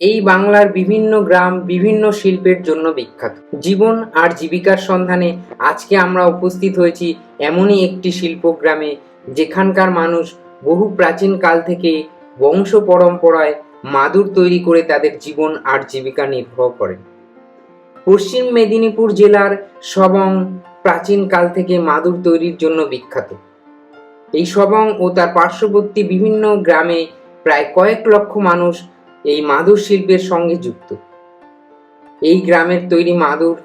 এই বাংলার বিভিন্ন গ্রাম, বিভিন্ন শিল্পের জন্য বিখ্যাত। জীবন আর জীবিকার সন্ধানে আজকে আমরা উপস্থিত হয়েছি এমনই একটি শিল্প গ্রামে যেখানকার মানুষ বহু প্রাচীন কাল থেকে বংশ পরম্পরায় মাদুর তৈরি করে তাদের জীবন আর জীবিকা নির্বাহ করেন। পশ্চিম মেদিনীপুর জেলার সবং প্রাচীন কাল থেকে মাদুর তৈরির জন্য বিখ্যাত। এই সবং ও তার পার্শ্ববর্তী বিভিন্ন গ্রামে প্রায় কয়েক লক্ষ মানুষ এই মাদুর শিল্পের সঙ্গে যুক্ত। এই গ্রামের তৈরি মাদুর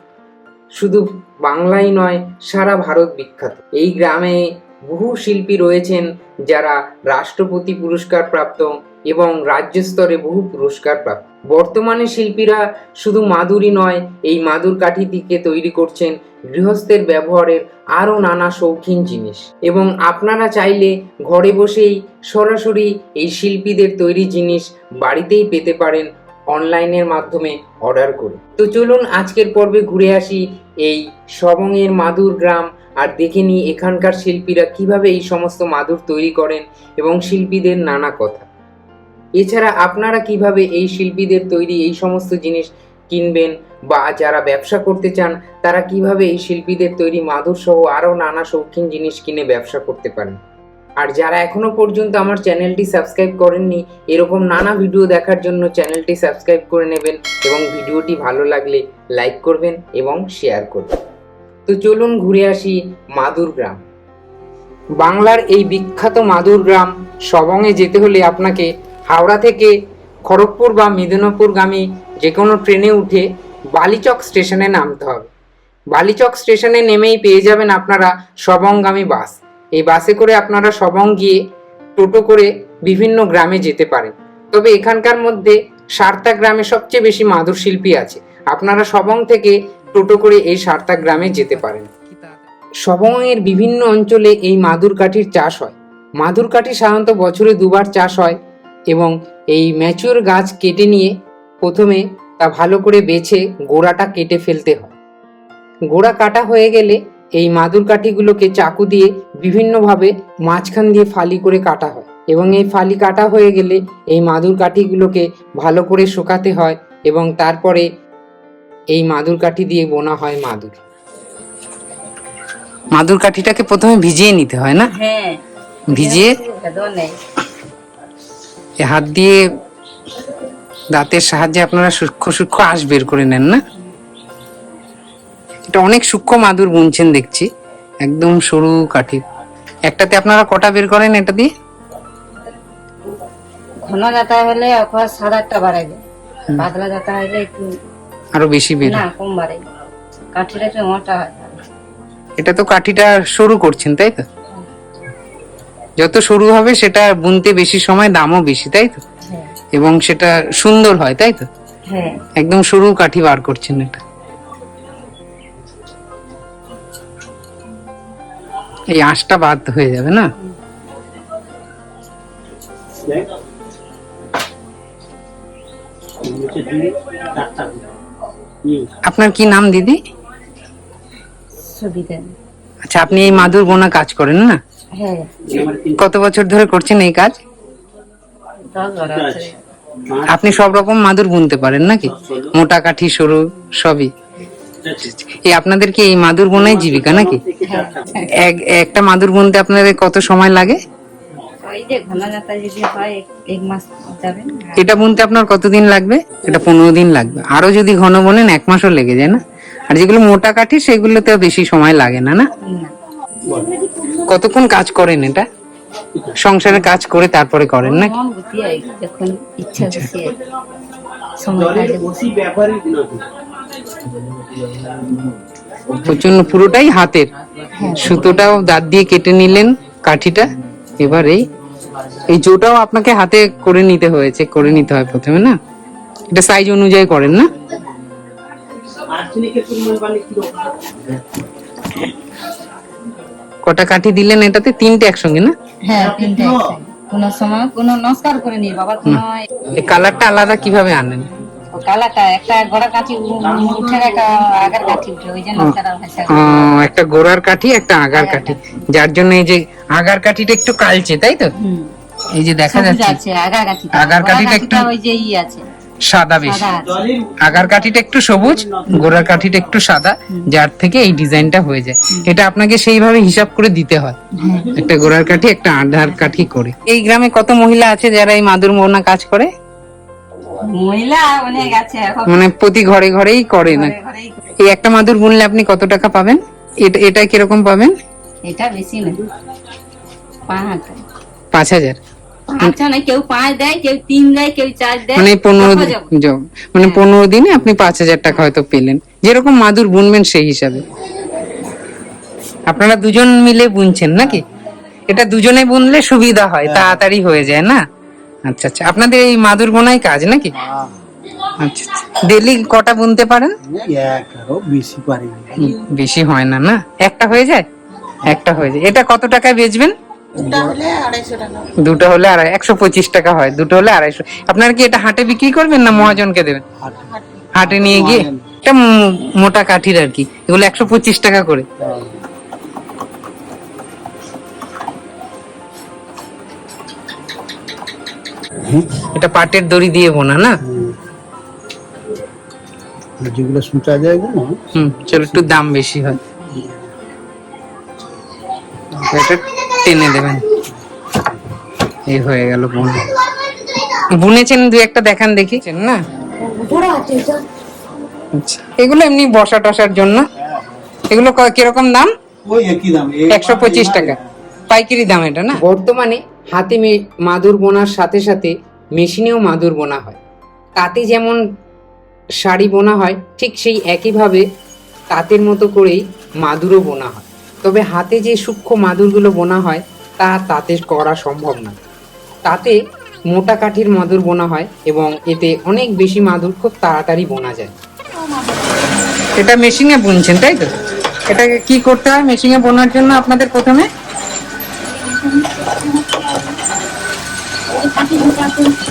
শুধু বাংলাই নয়, সারা ভারত বিখ্যাত। এই গ্রামে বহু শিল্পী রয়েছেন যারা রাষ্ট্রপতি পুরস্কার প্রাপ্ত এবং রাজ্য স্তরে বহু পুরস্কার প্রাপ্ত। বর্তমানে শিল্পীরা শুধু মাদুরই নয়, এই মাদুর কাঠিটিকে তৈরি করছেন গৃহস্থের ব্যবহারের আরও নানা শৌখিন জিনিস। এবং আপনারা চাইলে ঘরে বসেই সরাসরি এই শিল্পীদের তৈরি জিনিস বাড়িতেই পেতে পারেন অনলাইনের মাধ্যমে অর্ডার করে। তো চলুন আজকের পর্বে ঘুরে আসি এই সবংয়ের মাদুর গ্রাম আর দেখে নিই এখানকার শিল্পীরা কীভাবে এই সমস্ত মাদুর তৈরি করেন এবং শিল্পীদের নানা কথা। এছাড়া আপনারা কীভাবে এই শিল্পীদের তৈরি এই সমস্ত জিনিস কিনবেন বা যারা ব্যবসা করতে চান, তারা কীভাবে এই শিল্পীদের তৈরি মাদুর সহ আরও নানা শৌখিন জিনিস কিনে ব্যবসা করতে পারেন। আর যারা এখনও পর্যন্ত আমার চ্যানেলটি সাবস্ক্রাইব করেননি, এরকম নানা ভিডিও দেখার জন্য চ্যানেলটি সাবস্ক্রাইব করে নেবেন এবং ভিডিওটি ভালো লাগলে লাইক করবেন এবং শেয়ার করবেন। তো চলুন ঘুরে আসি মাদুর গ্রাম। বাংলার এই বিখ্যাত মাদুর গ্রাম সবংয়ে যেতে হলে আপনাকে হাওড়া থেকে খড়গপুর বা মেদিনীপুরগামী যে কোনো ট্রেনে উঠে বালিচক স্টেশনে নামতে হবে। বালিচক স্টেশনে নেমেই পেয়ে যাবেন আপনারা সবংগামী বাস। এই বাসে করে আপনারা সবং গিয়ে টোটো করে বিভিন্ন গ্রামে যেতে পারেন। তবে এখানকার মধ্যে সারতা গ্রামে সবচেয়ে বেশি মাদুর শিল্পী আছে। আপনারা সবং থেকে টোটো করে এই সারতা গ্রামে যেতে পারেন। সবংয়ের বিভিন্ন অঞ্চলে এই মাদুর কাঠির চাষ হয়। মাদুর কাঠি সাধারণত বছরে দুবার চাষ হয় এবং এই ম্যাচিওর গাছ কেটে নিয়ে প্রথমে তা ভালো করে বেছে গোড়াটা কেটে ফেলতে হয়। গোড়া কাটা হয়ে গেলে এই মাদুর কাঠিগুলোকে চাকু দিয়ে বিভিন্নভাবে মাঝখান দিয়ে ফালি করে কাটা হয় এবং এই ফালি কাটা হয়ে গেলে এই মাদুর কাঠিগুলোকে ভালো করে শুকাতে হয় এবং তারপরে এই মাদুর কাঠি দিয়ে বোনা হয় মাদুর। মাদুর কাঠিটাকে প্রথমে ভিজিয়ে নিতে হয় না? হ্যাঁ। ভিজিয়ে এ হাত দিয়ে দাঁতের সাহায্যে আপনারা সূক্ষ্ম সূক্ষ্ম আঁশ বের করে নেন না? এটা অনেক সূক্ষ্ম মাদুর বুনছেন দেখছি। একদম সরু কাঠি। একটাতে আপনারা কটা বের করেন এটা দিয়ে? ঘন যাতা হলে অথবা সাড়ে আটটা বাড়াবে পাতলা যাতা হলে একটু আরও বেশি বের না কম বাড়ে। কাঠিটা একটু মোটা হয়। এটা তো কাঠিটা সরু করছেন তাই তো? যত সরু হবে সেটা বুনতে বেশি সময় দামও বেশি তাই তো? হ্যাঁ। এবং সেটা সুন্দর হয় তাই তো? হ্যাঁ। একদম সরু কাঠি বার করছেন এটা। এই আঁশটা বাদ হয়ে যাবে না? আপনার কি নাম দিদি? আচ্ছা আপনি এই মাদুর বোনা কাজ করেন না? হ্যাঁ। কত বছর ধরে করছেন এই কাজ? আপনি সব রকম মাদুর বুনতে পারেন নাকি? মোটা কাঠি সরু সবই। এই আপনাদের কি এই মাদুর বোনাই জীবিকা নাকি? এক একটা মাদুর বুনতে আপনাদের কত সময় লাগে? ওই যে ঘন যাতা যদি হয় এক- এক মাস যাবে এটা বুনতে আপনার কতদিন লাগবে? এটা পনেরো দিন লাগবে। আরও যদি ঘন বলেন এক মাসও লেগে যায় না। আর যেগুলো মোটা কাঠি সেগুলোতে বেশি সময় লাগে না না? কতক্ষণ কাজ করেন এটা? সংসারে কাজ করে তারপরে করেন না? মন যখন ইচ্ছা বসে প্রচণ্ড পুরোটাই হাতের। সুতোটাও দাঁত দিয়ে কেটে নিলেন কাঠিটা। এবার এই এই জোটাও আপনাকে হাতে করে নিতে হয়েছে করে নিতে হয় প্রথমে না? এটা সাইজ অনুযায়ী করেন না? কটা কাঠি দিলেন এটাতে? তিনটে একসঙ্গে না? হ্যাঁ তিনটে একসাথে। সময় কোন নমস্কার করে নি বাবা কোন এই কালারটা আলাদা কীভাবে আনেন? কালাটা একটা গড়া কাঠি উ- উঠে একটা আগের কাঠি ওই জন্য একটা গোড়ার কাঠি একটা আগার কাঠি। যার জন্য এই যে আগার কাঠিটা একটু কালচে তাই তো? এই যে দেখা সবুজ যাচ্ছে। আগার কাঠিটা। একটু- ওই যে ই আছে। সাদা বেশি। আগার কাঠিটা একটু সবুজ গোড়ার কাঠিটা একটু সাদা যার থেকে এই ডিজাইনটা হয়ে যায়। এটা আপনাকে সেইভাবে হিসাব করে দিতে হয়। হ্যাঁ। একটা গোড়ার কাঠি একটা আধার কাঠি করে। এই গ্রামে কত মহিলা আছে যারা এই মাদুর মোনা কাজ করে? মহিলা অনেক আছে এখন। মানে প্রতি ঘরে ঘরেই করে না। এই একটা মাদুর বুনলে আপনি কত টাকা পাবেন? এটা এটা কীরকম পাবেন? এটা বেশি না। পাঁচ। হাজার। কেউ পাঁচ দেয় কেউ তিন দেয় কেউ চার দেয়। মানে পনেরো মানে পনেরো দিনে আপনি পাঁচ হাজার টাকা হয়তো পেলেন। যেরকম মাদুর বুনবেন সেই হিসাবে। আপনারা দুজন মিলে বুনছেন নাকি? এটা দুজনে বুনলে সুবিধা হয়। তাড়াতাড়ি হয়ে যায় না? আচ্ছা আচ্ছা। আপনাদের এই মাদুর বোনাই কাজ নাকি? আচ্ছা ডেলি কটা বুনতে পারেন? বেশি পারি। বেশি হয় না না? একটা হয়ে যায়? একটা হয়ে যায়। এটা কত টাকায় বেচবেন? দুটো হলে আড়াই একশো পঁচিশ টাকা হয়। দুটো হলে আড়াইশো। আপনারা কি এটা হাটে বিক্রি করবেন না মহাজনকে দেবেন? হাটে। হাটে নিয়ে গিয়ে? এটা মোটা কাঠির আর কি। এগুলো একশো পঁচিশ টাকা করে। এটা পাটের দড়ি দিয়ে বোনা না? যেগুলো সুতা যায় না? হুম চলো একটু দাম বেশি হয়। এটা টেনে দেবেন। এই হয়ে গেল বোনা। বুনেছেন দু একটা দেখান দেখি। না? আচ্ছা এগুলো এমনি বসা টসার জন্য। এগুলো কীরকম দাম? ওই একই দাম। একশো পঁচিশ টাকা। পাইকারি দাম এটা না? বর্তমানে হাতে মাদুর বোনার সাথে সাথে মেশিনেও মাদুর বোনা হয়। তাতে যেমন শাড়ি বোনা হয়, ঠিক সেই একইভাবে তাঁতের মতো করেই মাদুরও বোনা হয়। তবে হাতে যে সূক্ষ্ম মাদুরগুলো বোনা হয়, তা তাতে করা সম্ভব না তাতে মোটা কাঠির মাদুর বোনা হয় এবং এতে অনেক বেশি মাদুর খুব তাড়াতাড়ি বোনা যায়। এটা মেশিনে বুনছেন, তাই তো? এটাকে কি করতে হয় মেশিনে বোনার জন্য আপনাদের প্রথমে?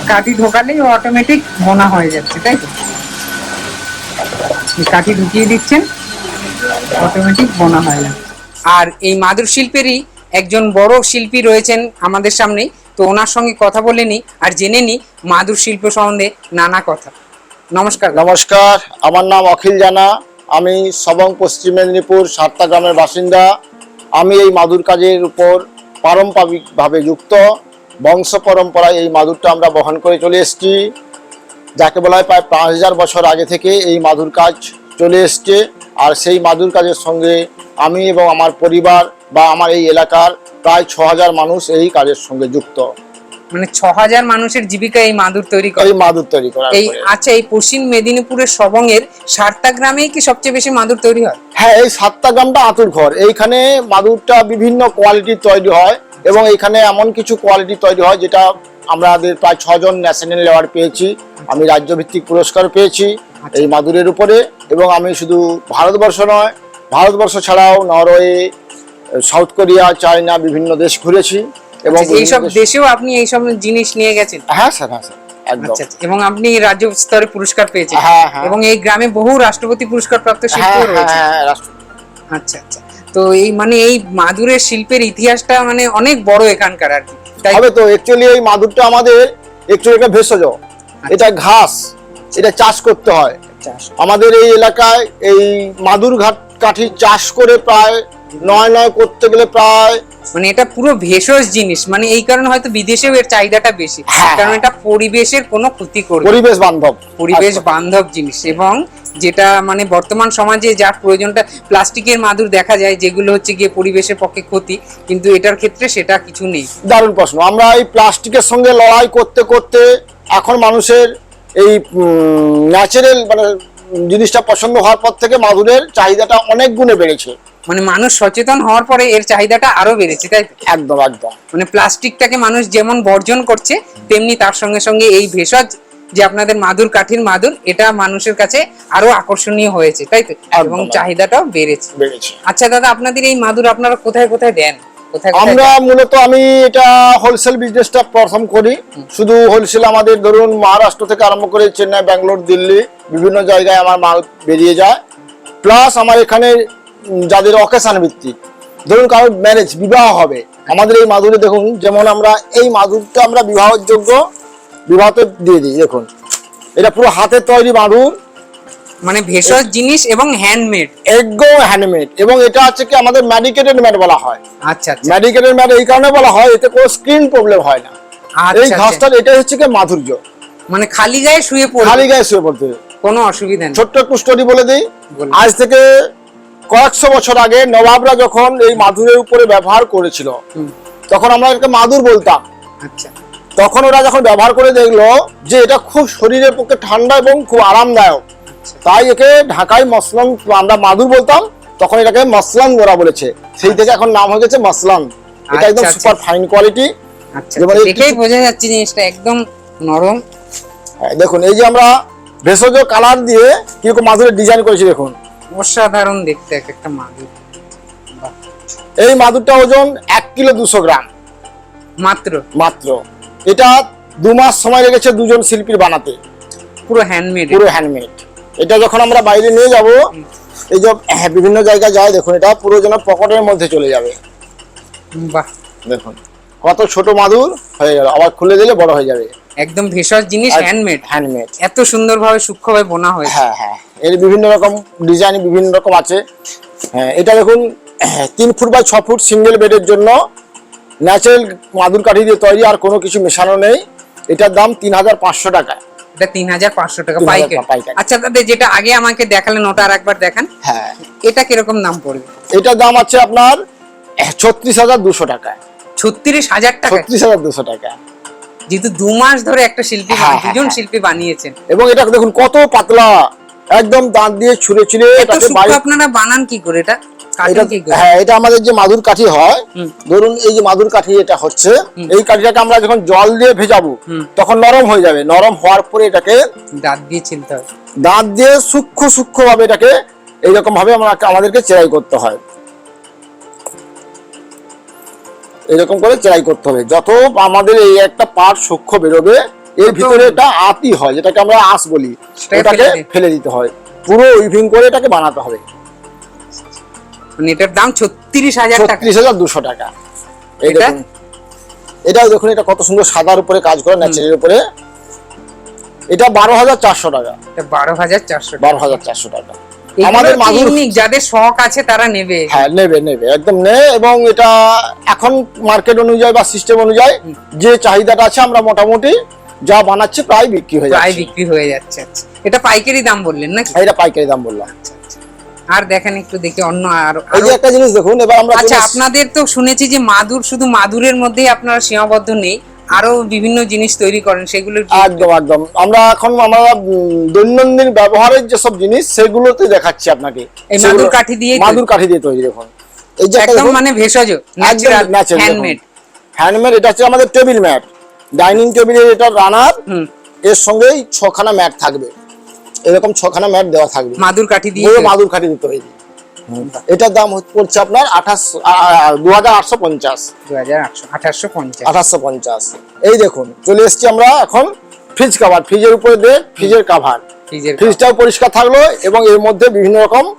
কাঠি ঢোকালেই অটোমেটিক বোনা হয়ে যাচ্ছে তাই তো? এই কাঠি ঢুকিয়ে দিচ্ছেন অটোমেটিক বোনা হয়ে যাচ্ছে। আর এই মাদুর শিল্পেরই একজন বড় শিল্পী রয়েছেন আমাদের সামনে তো ওনার সঙ্গে কথা বলে নিই আর জেনে নিই মাদুর শিল্প সম্বন্ধে নানা কথা। নমস্কার। নমস্কার আমার নাম অখিল জানা আমি সবং পশ্চিম মেদিনীপুর সাতটা গ্রামের বাসিন্দা। আমি এই মাদুর কাজের উপর পারম্পরিকভাবে যুক্ত। বংশ পরম্পরায় এই মাদুরটা আমরা বহন করে চলে এসেছি। যাকে বলা হয় প্রায় পাঁচ হাজার বছর আগে থেকে এই মাদুর কাজ চলে এসছে। আর সেই মাদুর কাজের সঙ্গে আমি এবং আমার পরিবার বা আমার এই এলাকার প্রায় ছ হাজার মানুষ এই কাজের সঙ্গে যুক্ত। মানে ছ হাজার মানুষের জীবিকা এই মাদুর তৈরি করে। এই মাদুর তৈরি করার এই আচ্ছা এই পশ্চিম মেদিনীপুরের সবংয়ের সারতা গ্রামেই কি সবচেয়ে বেশি মাদুর তৈরি হয়? হ্যাঁ এই সাতটা গ্রামটা আতুর ঘর এইখানে মাদুরটা বিভিন্ন কোয়ালিটির তৈরি হয়। এবং এখানে এমন কিছু কোয়ালিটি তৈরি হয় যেটা আমাদের প্রায় ছজন ন্যাশনাল অ্যাওয়ার্ড পেয়েছি। আমি রাজ্যভিত্তিক পুরস্কার পেয়েছি এই মাদুরের উপরে এবং আমি শুধু ভারতবর্ষ নয় ভারতবর্ষ ছাড়াও নরওয়ে সাউথ কোরিয়া চায়না বিভিন্ন দেশ ঘুরেছি এবং আচ্ছা, এইসব দেশেও আপনি এইসব জিনিস নিয়ে গেছেন? হ্যাঁ স্যার হ্যাঁ স্যার আচ্ছা আচ্ছা। এবং আপনি রাজ্য স্তরে পুরস্কার পেয়েছেন। হ্যাঁ, হ্যাঁ। এবং এই গ্রামে বহু রাষ্ট্রপতি পুরস্কার প্রাপ্ত শিল্প হ্যাঁ হ্যাঁ রয়েছে আচ্ছা আচ্ছা। তো এই মানে এই মাদুরের শিল্পের ইতিহাসটা মানে অনেক বড় এখানকার আর কি। হবে তো অ্যাকচুয়ালি এই মাদুরটা আমাদের অ্যাকচুয়ালি একটা ভেষজ। এটা ঘাস এটা চাষ করতে হয়। আমাদের এই এলাকায় এই মাদুর ঘাট কাঠি চাষ করে প্রায় নয় নয় করতে গেলে প্রায় মানে এটা পুরো ভেষজ জিনিস মানে এই কারণে হয়তো বিদেশেও এর চাহিদাটা বেশি। হ্যাঁ, কারণ এটা পরিবেশের কোনো ক্ষতি করবে পরিবেশ বান্ধব। পরিবেশ বান্ধব জিনিস এবং যেটা মানে বর্তমান সমাজে যার প্রয়োজনটা প্লাস্টিকের মাদুর দেখা যায় যেগুলো হচ্ছে গিয়ে পরিবেশের পক্ষে ক্ষতি কিন্তু এটার ক্ষেত্রে সেটা কিছু নেই। দারুণ প্রশ্ন। আমরা এই প্লাস্টিকের সঙ্গে লড়াই করতে করতে এখন মানুষের এই ন্যাচারাল মানে জিনিসটা পছন্দ হওয়ার পর থেকে মাদুরের চাহিদাটা অনেক গুণে বেড়েছে। মানে মানুষ সচেতন হওয়ার পরে এর চাহিদাটা আরও বেড়েছে তাই একদম একদম। মানে প্লাস্টিকটাকে মানুষ যেমন বর্জন করছে তেমনি তার সঙ্গে সঙ্গে এই ভেষজ যে আপনাদের মাদুর কাঠির মাদুর এটা মানুষের কাছে আরও আকর্ষণীয় হয়েছে তাই তো? এবং। চাহিদাটাও বেড়েছে। বেড়েছে। আচ্ছা দাদা আপনাদের এই মাদুর আপনারা কোথায় কোথায় দেন? আমরা মূলত আমি এটা হোলসেল বিজনেসটা প্রথম করি। শুধু হোলসেল আমাদের ধরুন মহারাষ্ট্র থেকে আরম্ভ করে চেন্নাই ব্যাঙ্গালোর দিল্লি বিভিন্ন জায়গায় আমার মাল বেরিয়ে যায়। প্লাস আমার এখানে যাদের অকেশান ভিত্তিক। ধরুন কারোর ম্যারেজ বিবাহ হবে। আমাদের এই মাদুরে দেখুন যেমন আমরা এই মাদুরটা আমরা বিবাহের যোগ্য বিবাহতে দিয়ে দিই দেখুন। এটা পুরো হাতে তৈরি মাদুর মানে ভেষজ জিনিস এবং হ্যান্ডমেড একদম হ্যান্ডমেড এবং এটা হচ্ছে কি আমাদের মেডিকেটেড ম্যাট বলা হয়। আচ্ছা আচ্ছা। মেডিকেটেড ম্যাট এই কারণে বলা হয় এতে কোনো স্ক্রিন প্রবলেম হয় না। এই আচ্ছা, ঘাসটার আচ্ছা এটাই হচ্ছে কি মাধুর্য। মানে খালি গায়ে শুয়ে পড়ে খালি গায়ে শুয়ে পড়তে কোনো অসুবিধা নেই। ছোট্ট একটু স্টোরি বলে দিই। আজ থেকে কয়েকশো বছর আগে নবাবরা যখন এই মাদুরের উপরে ব্যবহার করেছিল তখন আমরা এটাকে মাদুর বলতাম। আচ্ছা। তখন ওরা যখন ব্যবহার করে দেখল যে এটা খুব শরীরের পক্ষে ঠান্ডা এবং খুব আরামদায়ক তাই একে ঢাকায় মসলান আমরা মাদুর বলতাম তখন এটাকে মসলান গোড়া বলেছে। সেই থেকে এখন নাম হয়ে গেছে মসলান। এটা একদম আচ্ছা, আচ্ছা। সুপার ফাইন কোয়ালিটি আচ্ছা আচ্ছা, দেখেই বোঝা যাচ্ছে জিনিসটা একদম নরম। দেখুন এই যে আমরা ভেষজ কালার দিয়ে কীরকম মাদুরের ডিজাইন করেছি দেখুন। অসাধারণ দেখতে এক একটা মাদুর। এই মাদুরটা ওজন এক কিলো দুশো গ্রাম। মাত্র? মাত্র। এটা দু মাস সময় লেগেছে দুজন শিল্পীর বানাতে। পুরো হ্যান্ডমেড পুরো হ্যান্ডমেড এটা যখন আমরা বাইরে নিয়ে যাব এই যে হ্যাঁ, বিভিন্ন জায়গায় যায় দেখুন এটা পুরো যেন পকেটের মধ্যে চলে যাবে। বাহ। দেখুন কত ছোট মাদুর হয়ে গেল। আবার খুলে দিলে বড় হয়ে যাবে। একদম ভেষজ জিনিস হ্যান্ডমেড হ্যান্ডমেড এত সুন্দরভাবে সূক্ষ্মভাবে বোনা হয়েছে। হ্যাঁ হ্যাঁ। এর বিভিন্ন রকম ডিজাইন বিভিন্ন রকম আছে। হ্যাঁ এটা দেখুন হ্যাঁ, তিন ফুট বাই ছ ফুট সিঙ্গেল বেডের জন্য ন্যাচারাল মাদুর কাঠি দিয়ে তৈরি আর কোনো কিছু মেশানো নেই। এটার দাম তিন হাজার পাঁচশো টাকা। এটা তিন হাজার পাঁচশো টাকা 3,500 পাইকারি। আচ্ছা দাদা যেটা আগে আমাকে দেখালেন ওটা আর একবার দেখান। হ্যাঁ। এটা কীরকম দাম পড়বে? এটার দাম আছে আপনার ছত্রিশ হাজার দুশো টাকা ছত্রিশ হাজার টাকা ছত্রিশ হাজার দুশো টাকা যেহেতু দু মাস ধরে একটা শিল্পী হ্যাঁ, দুজন হ্যাঁ, শিল্পী বানিয়েছেন। এবং এটা দেখুন কত পাতলা একদম দাঁত দিয়ে ছুঁড়ে ছুঁড়ে আপনারা বানান কি করে? এটা হ্যাঁ এটা আমাদের যে মাদুর কাঠি হয় ধরুন এই যে মাদুর কাঠি এটা হচ্ছে এই কাঠিটাকে আমরা যখন জল দিয়ে ভেজাবো তখন নরম হয়ে যাবে। নরম হওয়ার পরে এটাকে দাঁত দিয়ে ছিলতে হবে দাঁত দিয়ে সূক্ষ্ম সূক্ষ্ম ভাবে এটাকে এইরকম ভাবে আমরা আমাদেরকে চেরাই করতে হয়। এরকম করে চেরাই করতে হবে। যত আমাদের এই একটা পার্ট সূক্ষ্ম বেরোবে এর ভিতরে এটা আতি হয় যেটাকে আমরা আঁশ বলি। ওটাকে ফেলে দিতে হয়। পুরো উইভিং করে এটাকে বানাতে হবে। মানে এটার দাম ছত্রিশ হাজার টাকা। ছত্রিশ হাজার দুশো টাকা। এই এটা? দেখুন। এটাও দেখুন এটা কত সুন্দর সাদার উপরে কাজ করে ন্যাচারের উপরে। এটা বারো হাজার চারশো টাকা। এটা বারো হাজার চারশো টাকা। বারো হাজার চারশো টাকা। আমাদের আমাদের মাদুর ইউনিক যাদের শখ আছে তারা নেবে। হ্যাঁ নেবে নেবে একদম নে এবং এটা এখন মার্কেট অনুযায়ী বা সিস্টেম অনুযায়ী যে চাহিদাটা আছে আমরা মোটামুটি যা বানাচ্ছি প্রায় বিক্রি হয়ে প্রায় যাচ্ছে। বিক্রি হয়ে যাচ্ছে আচ্ছা। এটা পাইকারি দাম বললেন নাকি? এটা পাইকারি দাম বললাম। আচ্ছা আচ্ছা। আর দেখেন একটু দেখি অন্য আর এই যে একটা জিনিস দেখুন এবার আমরা আচ্ছা আপনাদের তো শুনেছি যে মাদুর শুধু মাদুরের মধ্যেই আপনারা সীমাবদ্ধ নেই আরও বিভিন্ন জিনিস তৈরি করেন সেগুলো একদম একদম। আমরা এখন আমরা দৈনন্দিন ব্যবহারের যেসব জিনিস সেগুলোতে দেখাচ্ছি আপনাকে। এই মাদুর কাঠি তৈরি? মাদুর কাঠি দিয়ে তৈরি দেখুন। এই যে একদম মানে ভেষজ ন্যাচারাল হ্যান্ডমেড হ্যান্ডমেড এটা হচ্ছে আমাদের টেবিল ম্যাট ডাইনিং টেবিলের এটা রানার এর সঙ্গেই ছখানা ম্যাট থাকবে। এরকম ছখানা ম্যাট দেওয়া থাকবে। মাদুর কাঠি দিয়ে মাদুর কাঠি দিতে তৈরি। এটার দাম হচ্ছে- পড়ছে আপনার আঠাশ দু হাজার আটশো পঞ্চাশ। দু হাজার আঠাশশো পঞ্চাশ। আঠাশশো পঞ্চাশ। এই দেখুন চলে এসছি আমরা এখন ফ্রিজ কাভার ফ্রিজের উপরে দিয়ে ফ্রিজের কাভার ফ্রিজটাও পরিষ্কার থাকল এবং এর মধ্যে বিভিন্ন রকম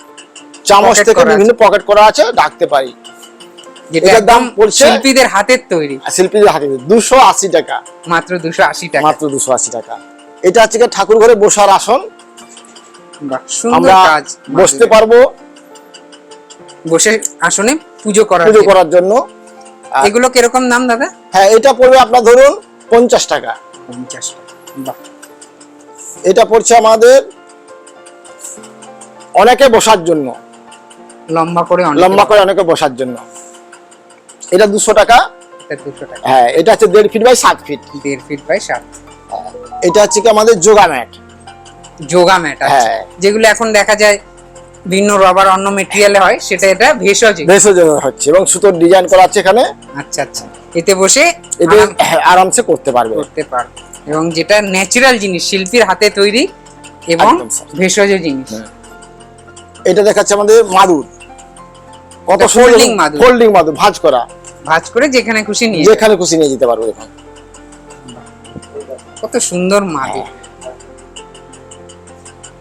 চামচ থেকে বিভিন্ন পকেট করা আছে রাখতে পারি। এটার দাম পড়ছে- শিল্পীদের হাতের তৈরি। শিল্পীদের হাতে দুশো আশি টাকা। মাত্র দুশো আশি টাকা। মাত্র দুশো আশি টাকা। এটা হচ্ছে ঠাকুর ঘরে বসার আসন। আমরা বসতে পারব। বসে আসনে পুজো করার পুজো করার জন্য। এগুলো কীরকম দাম দাদা? হ্যাঁ এটা পড়বে আপনার ধরুন পঞ্চাশ টাকা। পঞ্চাশ টাকা এটা পড়ছে আমাদের অনেকে বসার জন্য। লম্বা করে লম্বা করে অনেকে বসার জন্য। এটা দুশো টাকা। টাকা। হ্যাঁ এটা হচ্ছে দেড় ফিট বাই সাত ফিট। দেড় ফিট বাই সাত এটা হচ্ছে কি আমাদের যোগা ম্যাট। যোগা ম্যাট হ্যাঁ। যেগুলো এখন দেখা যায় ভিন্ন রবার অন্য মেটেরিয়ালে হয় সেটা এটা ভেষজ। ভেষজ হচ্ছে এবং সুতোর ডিজাইন করা আছে এখানে। আচ্ছা আচ্ছা। এতে বসে এতে হ্যাঁ, আরামসে করতে পারবে। করতে পারো এবং যেটা ন্যাচারাল জিনিস শিল্পীর হাতে তৈরি এবং ভেষজ জিনিস। এটা দেখাচ্ছে আমাদের মাদুর। কত folding মাদুর। ফোল্ডিং মাদুর ভাঁজ করা। ভাঁজ করে যেখানে খুশি নিয়ে যেখানে খুশি নিয়ে যেতে পারবে দেখুন কত সুন্দর মাদুর।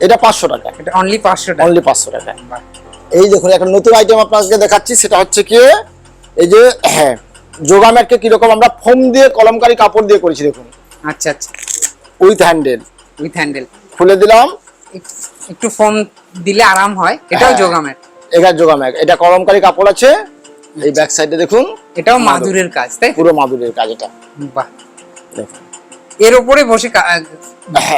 এটা পাঁচশো টাকা। এটা অনলি পাঁচশো টাকা। অনলি পাঁচশো টাকা। এই দেখুন একটা নতুন আইটেম আপনাকে দেখাচ্ছি সেটা হচ্ছে কি এই যে হ্যাঁ যোগা ম্যাটকে কীরকম আমরা ফোম দিয়ে কলমকারি কাপড় দিয়ে করেছি দেখুন। আচ্ছা আচ্ছা। উইথ হ্যান্ডেল উইথ হ্যান্ডেল খুলে দিলাম। একটু ফোম দিলে আরাম হয়। এটাও হ্যাঁ। যোগামের এগার যোগা ম্যাগ এটা কলমকারী কাপড় আছে। এই ব্যাক সাইডে দেখুন। এটাও মাদুরের কাজ তাই পুরো মাদুরের কাজ এটা। বাহ। দেখুন। এর উপরে বসে কা-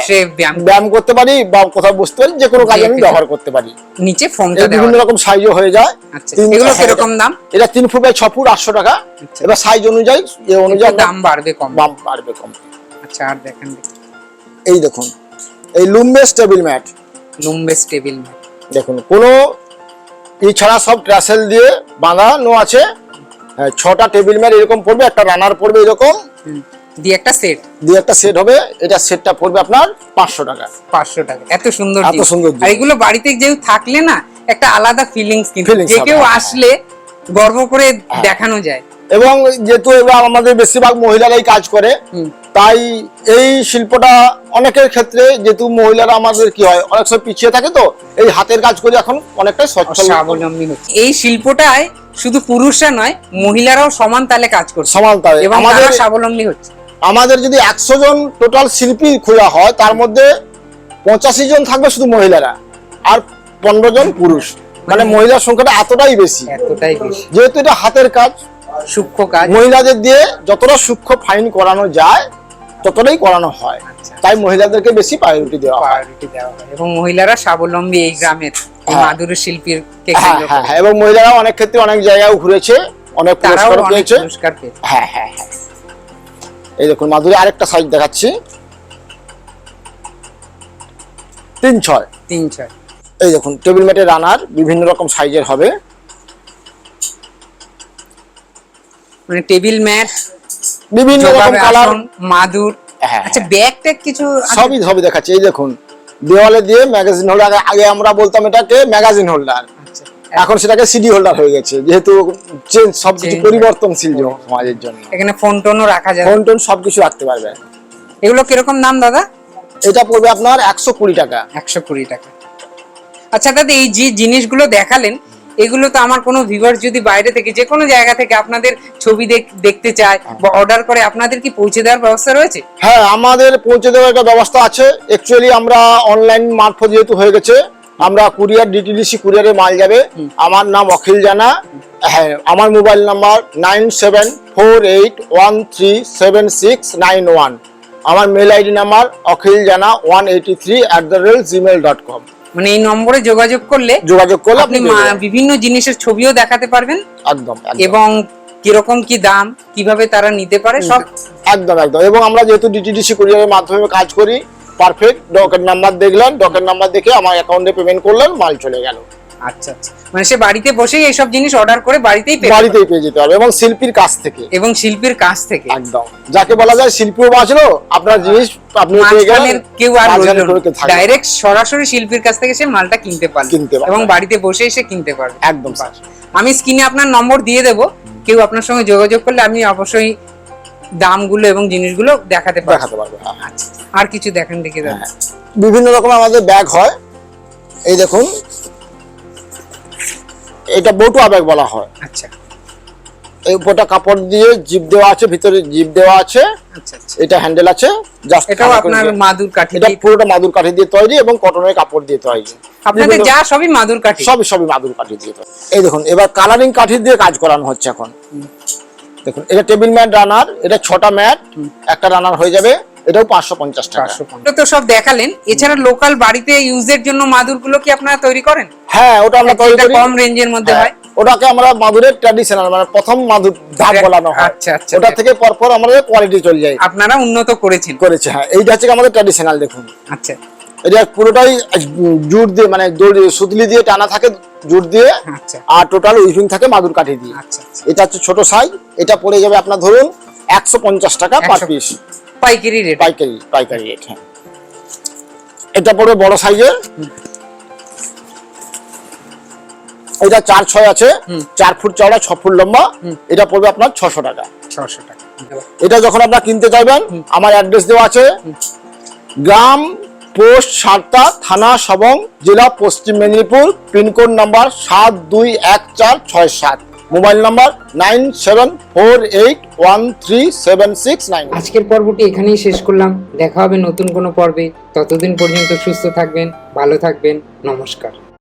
সে ব্যায়াম ব্যায়াম করতে পারি বা কোথাও বসতে পারি যে কোনো কাজে আমি ব্যবহার করতে পারি। নিচে এই বিভিন্ন রকম সাইজও হয়ে যায়। আচ্ছা এগুলো হ্যাঁ, কীরকম দাম? এটা তিন ফুট বাই ছ ফুট আটশো টাকা। আচ্ছা। এবার সাইজ অনুযায়ী এ অনুযায়ী দাম বাড়বে কম। দাম বাড়বে কম। আচ্ছা আর দেখেন। এই দেখুন এই লুমবেস টেবিল ম্যাট লুম্বেস টেবিল ম্যাট দেখুন কোনো ই ছাড়া সব ট্রাসেল দিয়ে বাঁধানো আছে। হ্যাঁ, ছটা টেবিল ম্যাট এরকম পড়বে একটা রানার পড়বে এরকম। দিয়ে একটা সেট দিয়ে একটা সেট হবে এটা সেটটা পড়বে আপনার পাঁচশো টাকা। পাঁচশো টাকা। এত সুন্দর এত সুন্দর আর এগুলো বাড়িতে যেও থাকলে না একটা আলাদা ফিলিংস কিন্তু। যে কেউ হ্যাঁ। আসলে গর্ব করে দেখানো যায়। এবং যেহেতু এবার আমাদের বেশিরভাগ মহিলারাই কাজ করে তাই এই শিল্পটা অনেকের ক্ষেত্রে যেহেতু মহিলারা আমাদের কি হয় অনেক সময় পিছিয়ে থাকে তো এই হাতের কাজ করে এখন অনেকটাই সচ্ছল। স্বাবলম্বী হচ্ছে। এই শিল্পটায় শুধু পুরুষরা নয় মহিলারাও সমান তালে কাজ করছে। সমান তালে। এবং আমাদের স্বাবলম্বী হচ্ছে। আমাদের যদি একশো জন টোটাল শিল্পী খোলা হয় তার মধ্যে পঁচাশি জন থাকবে শুধু মহিলারা আর পনেরো জন পুরুষ। মানে মহিলার সংখ্যাটা এতটাই বেশি। এতটাই বেশি। যেহেতু এটা হাতের কাজ সূক্ষ্ম কাজ। মহিলাদের দিয়ে যতটা সূক্ষ্ম ফাইন করানো যায় ততটাই করানো হয়। আচ্ছা। তাই মহিলাদেরকে বেশি প্রায়োরিটি দেওয়া হয়। প্রায়োরিটি দেওয়া হয়। এবং মহিলারা স্বাবলম্বী এই গ্রামের হ্যাঁ। মাদুর শিল্পীর হ্যাঁ হ্যাঁ এবং মহিলারা অনেক ক্ষেত্রে অনেক জায়গায় ঘুরেছে অনেক তারাও পুরস্কার পেয়েছে। পুরস্কার পেয়েছে। হ্যাঁ হ্যাঁ হ্যাঁ। এই দেখুন মাধুরী আরেকটা সাইজ দেখাচ্ছি। তিন ছয়। তিন ছয়। এই দেখুন টেবিল ম্যাটের রানার বিভিন্ন রকম সাইজের হবে। মানে টেবিল ম্যাট বিভিন্ন রকম কালার মাদুর। হ্যাঁ, আচ্ছা ব্যাগ ট্যাগ কিছু সবই সবই দেখাচ্ছি। এই দেখুন দেওয়ালে দিয়ে ম্যাগাজিন হোল্ডার আগে আমরা বলতাম এটাকে ম্যাগাজিন হোল্ডার এখন সেটাকে সিডি হোল্ডার হয়ে গেছে যেহেতু চেঞ্জ সবকিছু পরিবর্তনশীল সমাজের জন্য। এখানে ফোন টোনও রাখা যায় ফোন টোন সবকিছু রাখতে পারবে। এগুলো কীরকম দাম দাদা? এটা পড়বে আপনার একশো কুড়ি টাকা। একশো কুড়ি টাকা। আচ্ছা দাদা এই যে জিনিসগুলো দেখালেন এগুলো তো আমার কোনো ভিউয়ার যদি বাইরে থেকে যে কোনো জায়গা থেকে আপনাদের ছবি দেখ- দেখতে চায় বা অর্ডার করে আপনাদের কি পৌঁছে দেওয়ার ব্যবস্থা রয়েছে? হ্যাঁ আমাদের পৌঁছে দেওয়ার একটা ব্যবস্থা আছে। অ্যাকচুয়ালি আমরা অনলাইন মারফত যেহেতু হয়ে গেছে আমরা কুরিয়ার ডিটিডিসি কুরিয়ারে মাল যাবে। আমার নাম অখিল জানা। হ্যাঁ আমার mobile number nine seven four eight one three seven six nine one. আমার mail ID number Akhil Jana one eighty three at the Gmail dot com. মানে এই নম্বরে যোগাযোগ করলে যোগাযোগ করলে আপনি বিভিন্ন জিনিসের ছবিও দেখাতে পারবেন। একদম একদম। এবং কীরকম কি দাম কীভাবে তারা নিতে পারে সব একদম একদম। এবং আমরা যেহেতু ডিটিডিসি কুরিয়ারের মাধ্যমে কাজ করি পারফেক্ট ডকেট নাম্বার দেখলেন ডকেট নাম্বার দেখে আমার অ্যাকাউন্টে পেমেন্ট করলেন মাল চলে গেল। আচ্ছা আচ্ছা। মানে সে বাড়িতে বসেই এইসব জিনিস অর্ডার করে বাড়িতেই। বাড়িতেই পেয়ে যেতে হবে এবং শিল্পীর কাছ থেকে। এবং শিল্পীর কাছ থেকে? একদম। যাকে বলা যায় শিল্পীও বাঁচলো আপনার জিনিস আপনি পেয়ে গেলেন। কেউ আর। ডাইরেক্ট সরাসরি শিল্পীর কাছ থেকে সে মালটা কিনতে পারবে। এবং বাড়িতে বসেই সে কিনতে পারবে একদম স্যার। আমি স্ক্রিনে আপনার নম্বর দিয়ে দেবো। কেউ আপনার সঙ্গে যোগাযোগ করলে আমি অবশ্যই দামগুলো এবং জিনিসগুলো দেখাতে পারব। দেখাতে পারবে হ্যাঁ। আচ্ছা। আর কিছু দেখেন দেখে দেন বিভিন্ন রকম আমাদের ব্যাগ হয়। এই দেখুন। এটা বটুয়া ব্যাগ বলা হয়। আচ্ছা। এই উপরটা কাপড় দিয়ে জিপ দেওয়া আছে ভিতরে জিপ দেওয়া আছে। আচ্ছা আচ্ছা। এটা হ্যান্ডেল আছে। জাস্ট এটাও আপনার মাদুর কাঠি এটা পুরোটা মাদুর কাঠি দিয়ে তৈরি এবং কটনের কাপড় দিয়ে তৈরি। আপনাদের যা সবই মাদুর কাঠি। সবই সবই মাদুর কাঠি দিয়ে তৈরি। এই দেখুন এবার কালারিং কাঠি দিয়ে কাজ করানো হচ্ছে এখন। দেখুন এটা টেবিল ম্যাট রানার এটা ছটা ম্যাট একটা রানার হয়ে যাবে। এটাও পাঁচশো পঞ্চাশ টাকা। তো সব দেখালেন। এছাড়া লোকাল বাড়িতে ইউজের জন্য মাদুরগুলো কি আপনারা তৈরি করেন? হ্যাঁ ওটা আমরা তৈরি করি। কম রেঞ্জের মধ্যে হ্যাঁ, হয়। ওটাকে আমরা মাদুরের ট্র্যাডিশনাল মানে প্রথম মাদুর ধাপ বলানো হয়। আচ্ছা, আচ্ছা, ওটা থেকে পরপর আমাদের কোয়ালিটি চলে যায়। আপনারা উন্নত করেছেন। করেছে হ্যাঁ। এইটা হচ্ছে আমাদের ট্র্যাডিশনাল দেখুন। আচ্ছা। এটা পুরোটাই জুট দিয়ে মানে সুতলি দিয়ে টানা থাকে জুট দিয়ে আচ্ছা। আর টোটাল উইভিং থাকে মাদুর কাঠি দিয়ে। আচ্ছা আচ্ছা। এটা হচ্ছে ছোট সাইজ এটা পড়ে যাবে আপনার ধরুন একশো পঞ্চাশ টাকা পার পিস পাইকারি রেট পাইকারি পাইকারি রেট হ্যাঁ। এটা পড়বে বড় সাইজের এটা চার ছয় আছে। চার ফুট চওড়া ছ ফুট লম্বা। এটা পড়বে আপনার ছশো টাকা। ছশো টাকা। এটা যখন আপনারা কিনতে চাইবেন আমার অ্যাড্রেস দেওয়া আছে। গ্রাম পোস্ট সারতা থানা সবং জেলা পশ্চিম মেদিনীপুর পিনকোড নাম্বার সাত দুই এক চার ছয় সাত। Mobile number nine seven four eight one three seven six nine. আজকের পর্বটি এখানেই শেষ করলাম। দেখা হবে নতুন কোনো পর্বে। ততদিন পর্যন্ত সুস্থ থাকবেন, ভালো থাকবেন। নমস্কার।